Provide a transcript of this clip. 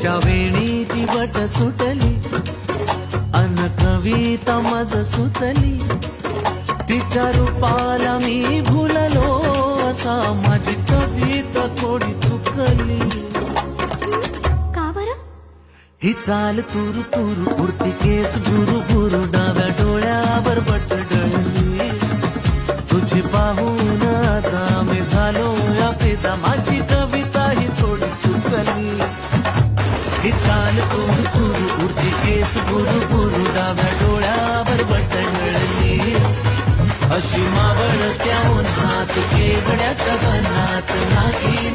तिच्या वेणीची बट सुटली. अन कविता मज सुचली. तिच्या रूपाला मी भुललो असा माझी कविता थोडी चुकली. का बरं? ही चाल तुरु तुरु उडती केस गुरु गुरु डाव्या डोळ्यावर बट डळली तुझी पाहून आता मी झालो या फिदा माझी ही चाल तुरु तुरु उडती केस गुरु गुरु डाव्या डोळ्यावर बट मिळली अशी मावळ त्याहून हात केवड्या कवनात नाही